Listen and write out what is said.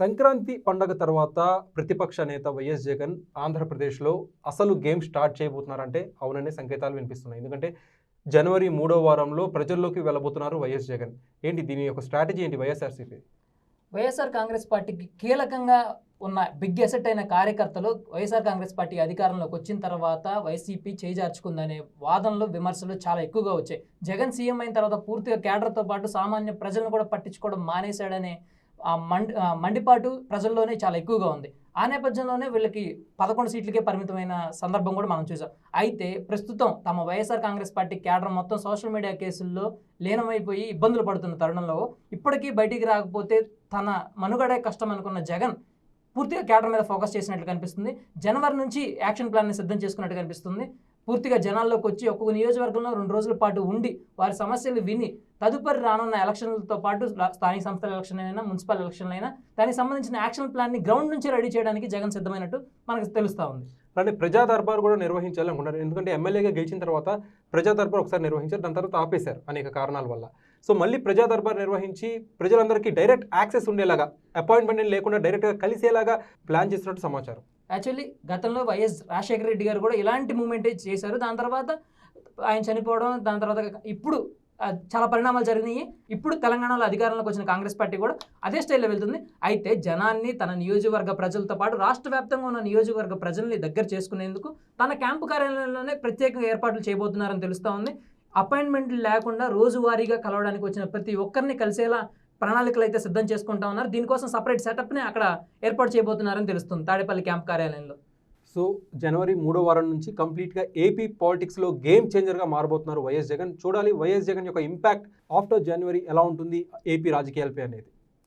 సంక్రాంతి పండగ తర్వాత ప్రతిపక్ష నేత వైఎస్ జగన్ ఆంధ్రప్రదేశ్లో అసలు గేమ్ స్టార్ట్ చేయబోతున్నారంటే అవుననే సంకేతాలు వినిపిస్తున్నాయి. ఎందుకంటే జనవరి మూడో వారంలో ప్రజల్లోకి వెళ్ళబోతున్నారు వైఎస్ జగన్. ఏంటి దీని యొక్క స్ట్రాటజీ ఏంటి వైఎస్ఆర్సీపీ? వైఎస్ఆర్ కాంగ్రెస్ పార్టీకి కీలకంగా ఉన్న బిగ్ ఎసెట్ అయిన కార్యకర్తలు వైఎస్ఆర్ కాంగ్రెస్ పార్టీ అధికారంలోకి వచ్చిన తర్వాత వైసీపీ చేజార్చుకుందనే వాదనలు విమర్శలు చాలా ఎక్కువగా వచ్చాయి. జగన్ సీఎం అయిన తర్వాత పూర్తిగా కేడర్తో పాటు సామాన్య ప్రజలను కూడా పట్టించుకోవడం మానేశాడనే మండి మండిపాటు ప్రజల్లోనే చాలా ఎక్కువగా ఉంది. ఆ నేపథ్యంలోనే వీళ్ళకి పదకొండు సీట్లకే పరిమితమైన సందర్భం కూడా మనం చూసాం. అయితే ప్రస్తుతం తమ వైఎస్ఆర్ కాంగ్రెస్ పార్టీ కేడర్ మొత్తం సోషల్ మీడియా కేసుల్లో లీనమైపోయి ఇబ్బందులు పడుతున్న తరుణంలో ఇప్పటికీ బయటికి రాకపోతే తన మనుగడే కష్టం అనుకున్న జగన్ పూర్తిగా కేడర్ మీద ఫోకస్ చేసినట్లు కనిపిస్తుంది. జనవరి నుంచి యాక్షన్ ప్లాన్ని సిద్ధం చేసుకున్నట్టు కనిపిస్తుంది. పూర్తిగా జనాల్లోకి వచ్చి ఒక్కొక్క నియోజకవర్గంలో రెండు రోజుల పాటు ఉండి వారి సమస్యలు విని తదుపరి రానున్న ఎలక్షన్లతో పాటు స్థానిక సంస్థల ఎలక్షన్ అయినా మున్సిపల్ ఎలక్షన్లు అయినా దానికి సంబంధించిన యాక్షన్ ప్లాన్ని గ్రౌండ్ నుంచి రెడీ చేయడానికి జగన్ సిద్ధమైనట్టు మనకు తెలుస్తూ ఉంది. అలానే ప్రజా దర్బార్ కూడా నిర్వహించాలి అనుకుంటారు ఎందుకంటే ఎమ్మెల్యేగా గెలిచిన తర్వాత ప్రజా దర్బార్ ఒకసారి నిర్వహించారు. దాని తర్వాత ఆపేశారు అనేక కారణాల వల్ల. సో మళ్ళీ ప్రజా దర్బార్ నిర్వహించి ప్రజలందరికీ డైరెక్ట్ యాక్సెస్ ఉండేలాగా అపాయింట్మెంట్ లేకుండా డైరెక్ట్గా కలిసేలాగా ప్లాన్ చేసినట్టు సమాచారం. యాక్చువల్లీ గతంలో వైఎస్ రాజశేఖర రెడ్డి గారు కూడా ఇలాంటి మూమెంటే చేశారు. దాని తర్వాత ఆయన చనిపోవడం దాని తర్వాత ఇప్పుడు చాలా పరిణామాలు జరిగినాయి. ఇప్పుడు తెలంగాణలో అధికారంలోకి వచ్చిన కాంగ్రెస్ పార్టీ కూడా అదే స్టైల్లో వెళ్తుంది. అయితే జనాన్ని తన నియోజకవర్గ ప్రజలతో పాటు రాష్ట్ర వ్యాప్తంగా ఉన్న నియోజకవర్గ ప్రజల్ని దగ్గర చేసుకునేందుకు తన క్యాంపు కార్యాలయంలోనే ప్రత్యేకంగా ఏర్పాట్లు చేయబోతున్నారని తెలుస్తూ ఉంది. అపాయింట్మెంట్లు లేకుండా రోజువారీగా కలవడానికి వచ్చిన ప్రతి ఒక్కరిని కలిసేలా ప్రణాళికలు అయితే సిద్ధం చేసుకుంటా ఉన్నారు. దీనికోసం సపరేట్ సెటప్ని అక్కడ ఏర్పాటు చేయబోతున్నారని తెలుస్తుంది తాడేపల్లి క్యాంప్ కార్యాలయంలో. సో జనవరి మూడో వారం నుంచి కంప్లీట్గా ఏపీ పాలిటిక్స్లో గేమ్ చేంజర్గా మారబోతున్నారు వైఎస్ జగన్. చూడాలి వైఎస్ జగన్ యొక్క ఇంపాక్ట్ ఆఫ్టర్ జనవరి ఎలా ఉంటుంది ఏపీ రాజకీయాలపై అనేది.